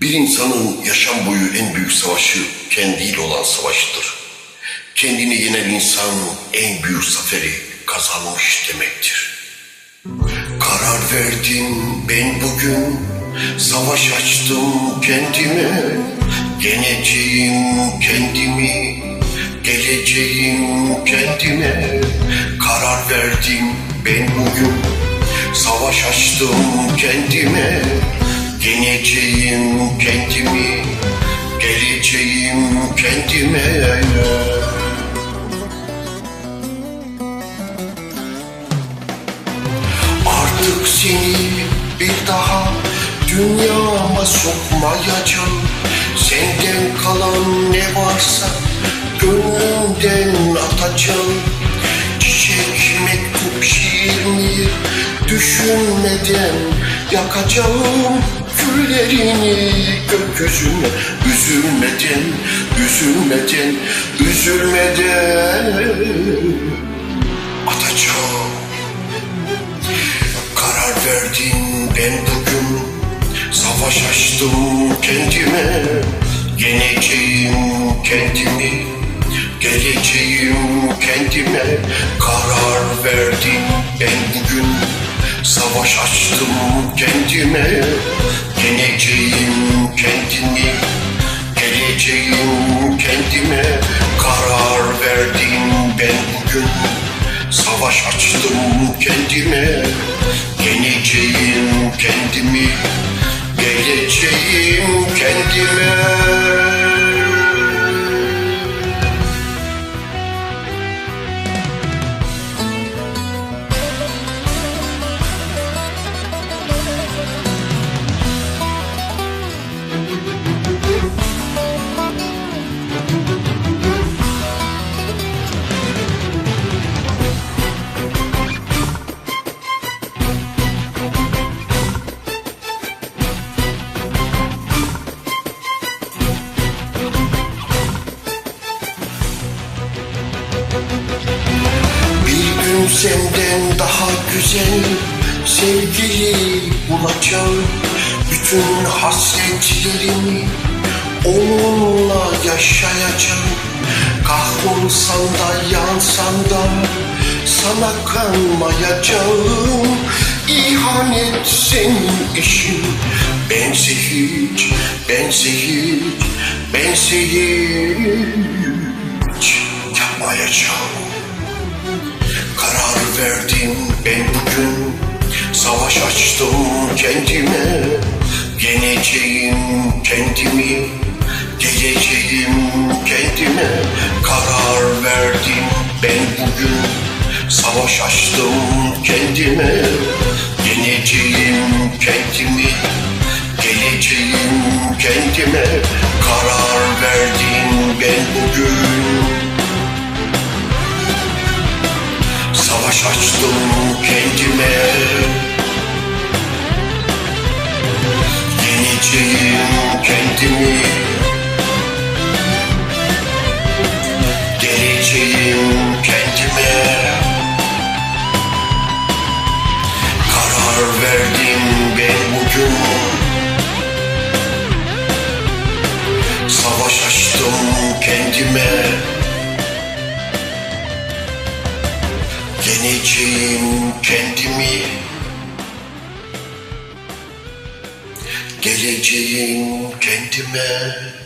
Bir insanın yaşam boyu en büyük savaşı kendiyle olan savaşıdır. Kendini yenen insan en büyük zaferi kazanmış demektir. Karar verdim ben bugün, savaş açtım kendime. Yeneceğim kendimi, geleceğim kendime. Karar verdim ben bugün, savaş açtım kendime. Kendimi, geleceğim kendime. Artık seni bir daha dünyama sokmayacağım. Senden kalan ne varsa gönlümden atacağım. Çiçek, mektup, şiir mi düşünmeden yakacağım Küllerini gökyüzüne üzülmeden, üzülmeden, üzülmeden atacağım Karar verdim ben bugün Savaş açtım kendime. Yeneceğim kendimi Geleceğim kendime. Karar verdim ben bugün Savaş açtım kendime Kendimi Geleceğim kendime Karar verdim ben bugün. Savaş açtım kendime Yeneceğim kendimi Geleceğim kendime senden daha güzel sevgili bulacağım. Bütün hasretlerimi onunla yaşayacağım. Kahrolsan da yansan da sana kanmayacağım. İhanet senin işin. Bense hiç, bense hiç, bense hiç yapmayacağım verdim ben bugün. Savaş açtım kendime. Yeneceğim kendimi. Geleceğim kendime. Karar verdim ben bugün. Savaş açtım kendime. Yeneceğim kendimi. Geleceğim kendime Savaş açtım kendime. Yeneceğim kendimi. Geleceğim kendime. Karar verdim ben bugün. Savaş açtım kendime Yeneceğim kendimi. Geleceğim kendime